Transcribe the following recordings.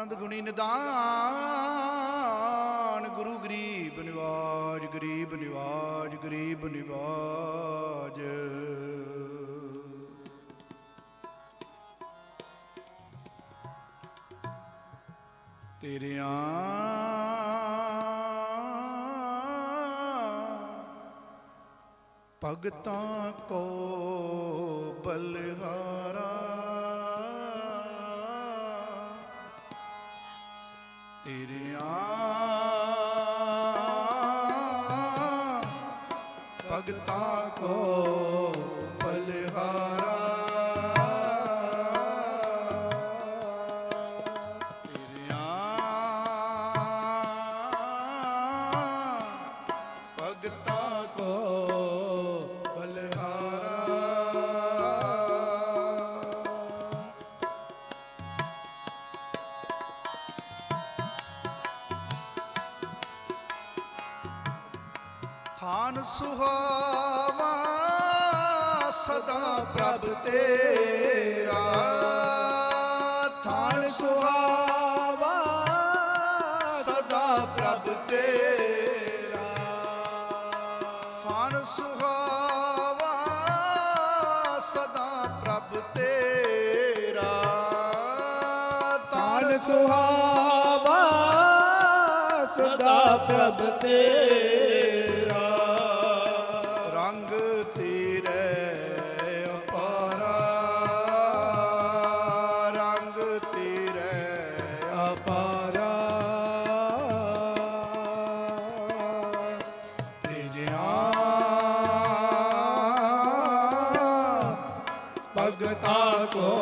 ਆਨੰਦ ਗੁਣੀ ਨਿਦਾਨ। ਗੁਰੂ ਗਰੀਬ ਨਿਵਾਜ ਗਰੀਬ ਨਿਵਾਜ ਗਰੀਬ ਨਿਵਾਜ। ਤੇਰਿਆਂ ਭਗਤਾਂ ਕੋ ਬਲਹਾਰਾ ਤੇਰਿਆਂ ਥਾਨ ਸੁਹਾਵਾ, ਸਦਾ ਪ੍ਰਭ ਤੇਰਾ। ਥਾਨ ਸੁਹਾਵਾ, ਸਦਾ ਪ੍ਰਭ ਤੇਰਾ। ਥਾਨ ਸੁਹਾਵਾ, ਸਦਾ ਪ੍ਰਭ ਤੇਰਾ। ਤਾਨ ਸੁਹਾਵਾ, ਸਦਾ ਪ੍ਰਭ ਤੇਰਾ। ਭਗਤਾਂ ਕੋ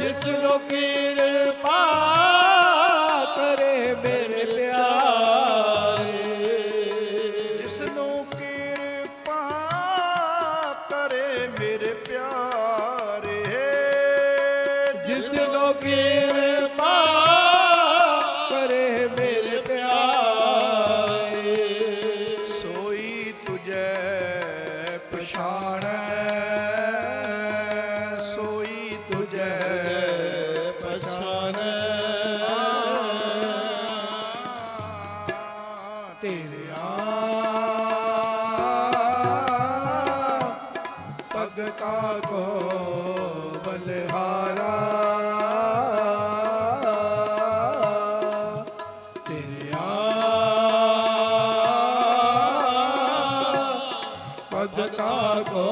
ਜਿਸ ਨੂੰ ਕਿਰਪਾ ਕਰੇ ਮੇਰੇ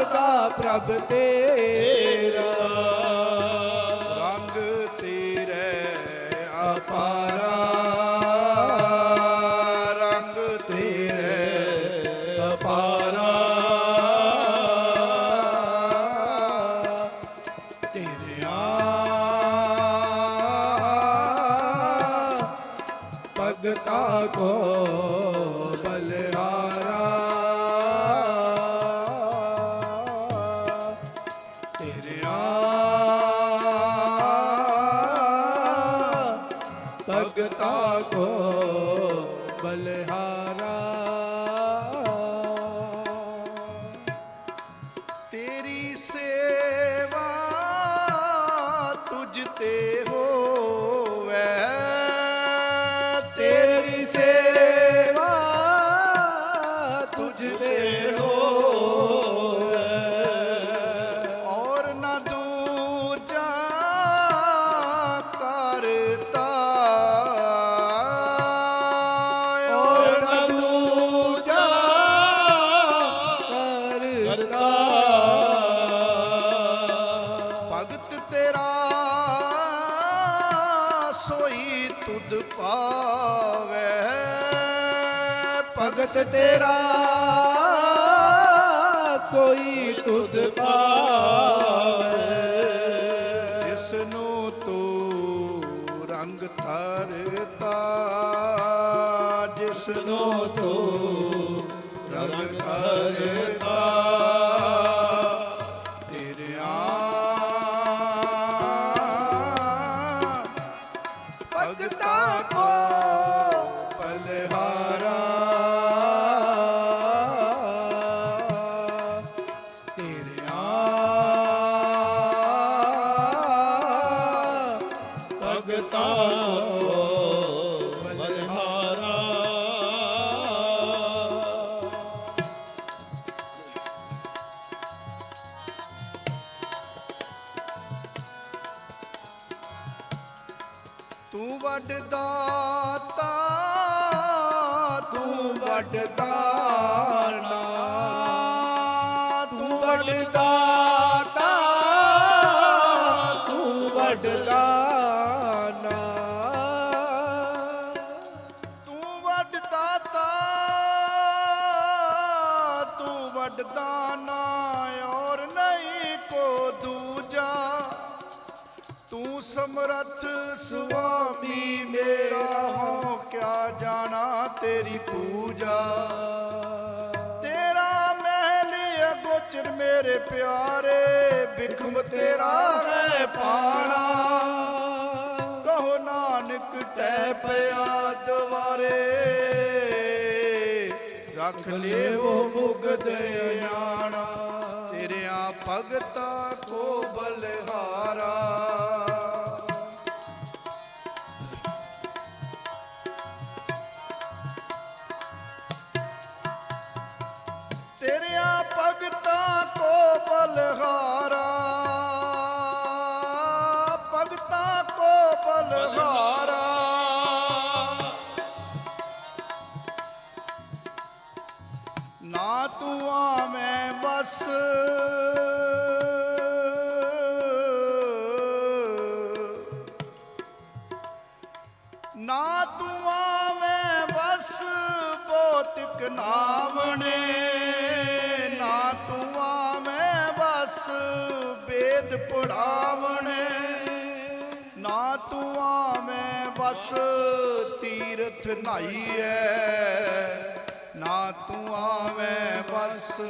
ਸਦਾ ਪ੍ਰਭ ਤੇਰਾ। ਤੇਰੀ ਸੋਈ ਤੁਧ ਪਾਵੇ। ਭਗਤ ਤੇਰਾ ਸੋਈ ਤੁਧ ਪਾਵੇ। ਜਿਸ ਨੂੰ ਤੂੰ ਰੰਗ ਧਰਤਾ ਜਿਸ ਨੂੰ ਤੂੰ ਰੰਗ ਧਰਤਾ। ਤੂੰ ਵੱਡ ਦਾਤਾ ਤੂੰ ਵੱਡ ਦਾਨਾ ਤੂੰ ਵੱਡਦਾਤਾ ਤੂੰ ਸਮਰੱਥ ਸੁਆਮੀ ਮੇਰਾ ਹੋ, ਕਿਆ ਜਾਣਾ ਤੇਰੀ ਪੂਜਾ। ਤੇਰਾ ਮਹਿਲ ਅਗੋਚਰ ਮੇਰੇ ਪਿਆਰੇ, ਬਿਖਮ ਤੇਰਾ ਹੈ ਪਾਣਾ। ਕਹੋ ਨਾਨਕ ਤੈ ਪਿਆ ਦਵਾਰੇ, ਰੱਖ ਲਿਓ ਮੁਗਦ ਅਣਾਣਾ ਤੇਰਿਆਂ ਭਗਤਾ ਨਾ ਤੂੰ ਆਵੇਂ ਬਸ। ਨਾ ਤੂੰ ਆਵੇਂ ਬਸ ਬੋਤਿਕ ਨਾਮਣੇ ਨਾ ਤੂੰ ਆਵੇਂ ਬਸ, ਵੇਦ ਪੜਾਵਣੇ ਨਾ ਤੂੰ ਆਵੇਂ ਬਸ, ਤੀਰਥ ਨਾਈਐ ਨਾ ਤੂੰ ਆਵੇਂ ਬਸ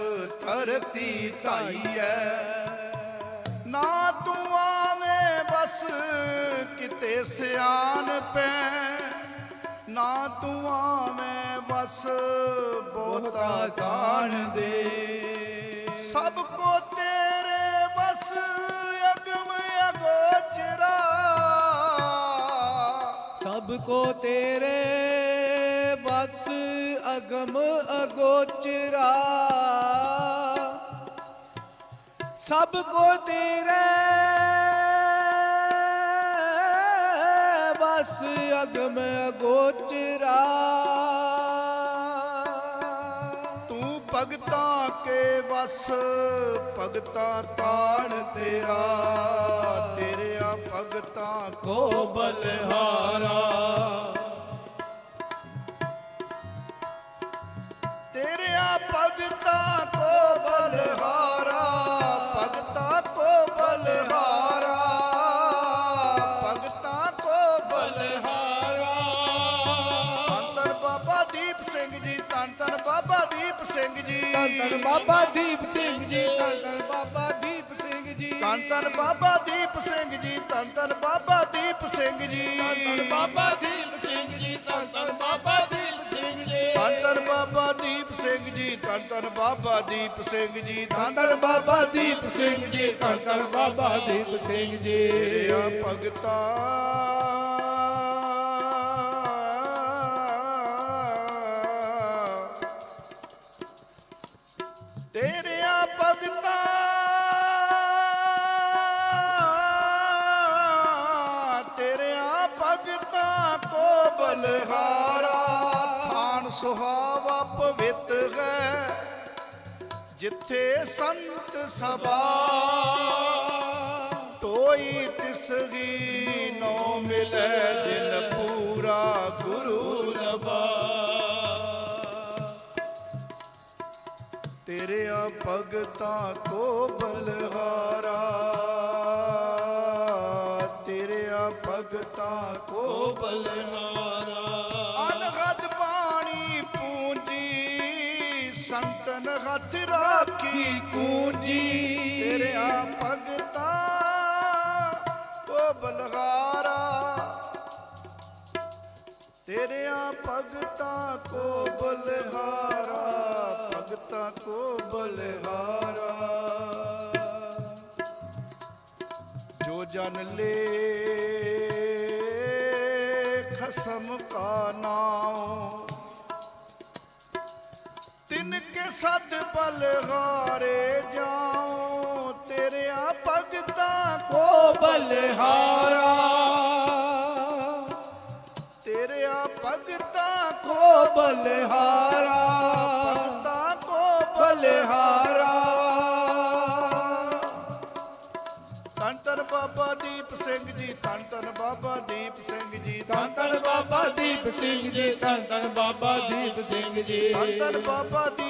ਧਰਤੀ ਧਾਈਐ ਨਾ ਤੂੰ ਆਵੇਂ ਬਸ ਕਿਤੇ ਸਿਆਣ ਪੈ। ਨਾ ਤੂੰ ਆਵੇਂ ਬਸ ਬਹੁਤਾ ਦਾਣ ਦੇ। ਸਭ ਕੋ ਤੇਰੇ ਬਸ ਅਗਮ ਅਗੋਚਰਾ। ਸਭ ਕੋ ਤੇਰੇ ਬਸ ਅਗਮ ਅਗੋਚਰਾ। ਸਭ ਕੋ ਤੇਰੇ ਬਸ ਅਗਮ ਅਗੋਚਰਾ। ਤੂੰ ਭਗਤਾਂ ਕੇ ਵਸ, ਭਗਤਾਂ ਤਾਣ ਤੇਰਾ। ਤੇਰਿਆ ਭਗਤਾਂ ਕੋ ਬਲਹਾਰਾ ਧੰਨ ਧੰਨ ਬਾਬਾ ਦੀਪ ਸਿੰਘ ਜੀ ਧੰਨ ਧੰਨ ਬਾਬਾ ਦੀਪ ਸਿੰਘ ਜੀ ਧੰਨ ਧੰਨ ਬਾਬਾ ਦੀਪ ਸਿੰਘ ਜੀ ਧੰਨ ਧੰਨ ਬਾਬਾ ਦੀਪ ਸਿੰਘ ਜੀ ਧੰਨ ਬਾਬਾ ਦੀਪ ਸਿੰਘ ਜੀ ਧੰਨ ਧੰਨ ਬਾਬਾ ਦੀਪ ਸਿੰਘ ਜੀ ਧੰਨ ਧੰਨ ਬਾਬਾ ਦੀਪ ਸਿੰਘ ਜੀ ਧੰਨ ਧੰਨ ਬਾਬਾ ਦੀਪ ਸਿੰਘ ਜੀ ਧੰਨ ਧੰਨ ਬਾਬਾ ਦੀਪ ਸਿੰਘ ਜੀ ਧੰਨ ਧੰਨ ਬਾਬਾ ਦੀਪ ਸਿੰਘ ਜੀ ਤੇਰਿਆ ਭਗਤਾ ਸੁਹਾਵਾ ਪਵਿੱਤ ਹੈ। ਜਿੱਥੇ ਸੰਤ ਸਭਾ ਤੋਈ ਤਿਸਗੀ ਨੋ ਮਿਲੈ ਜਿਨ ਪੂਰਾ ਗੁਰੂ ਲਬਾ। ਤੇਰਿਆ ਭਗਤਾਂ ਕੋ ਬਲਹਾਰਾ। ਤੇਰਿਆ ਭਗਤਾਂ ਕੋ ਬਲਹਾਰਾ। ਹੱਥ ਰਾਖੀ ਕੂੰਜੀ ਤੇਰਿਆ ਭਗਤਾ ਕੋ ਬਲਗਾਰਾ ਤੇਰਿਆ ਭਗਤਾ ਕੋ ਬਲਹਾਰਾ ਭਗਤਾ ਕੋ ਬਲਹਾਰਾ ਜੋ ਜਨ ਲੈ ਖਸਮ ਕਾ ਨਾਮ ਤਿਨ ਸਤ ਬਲਹਾਰੇ ਜਾਉ ਤੇਰਿਆ ਭਗਤਾ ਕੋ ਬਲਹਾਰਾ। ਤੇਰਿਆ ਭਗਤਾ ਕੋ ਬਲਹਾਰਾ ਭਗਤਾ ਕੋ ਬਲਹਾਰਾ। ਧੰਨ ਧੰਨ ਬਾਬਾ ਦੀਪ ਸਿੰਘ ਜੀ ਧੰਨ ਧੰਨ ਬਾਬਾ ਦੀਪ ਸਿੰਘ ਜੀ ਧੰਨ ਧੰਨ ਬਾਬਾ ਦੀਪ ਸਿੰਘ ਜੀ ਧੰਨ ਧੰਨ ਬਾਬਾ ਦੀਪ ਸਿੰਘ ਜੀ। ਧੰਨ ਧੰਨ ਬਾਬਾ ਦੀਪ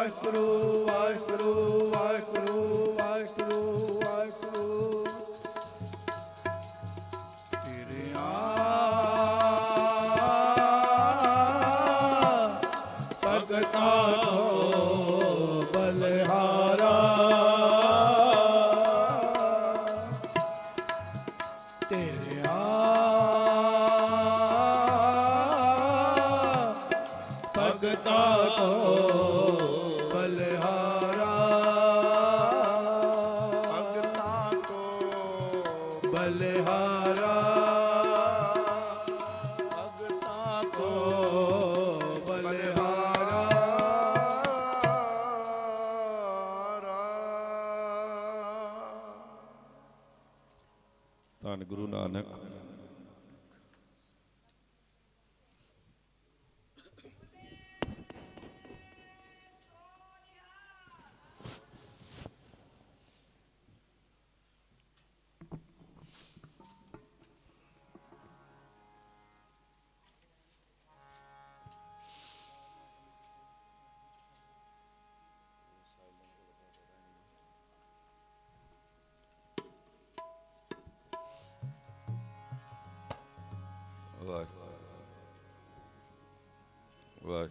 ਵਾਹਿਗੁਰੂ ਵਾਹਿਗੁਰੂ। Bak. Bak.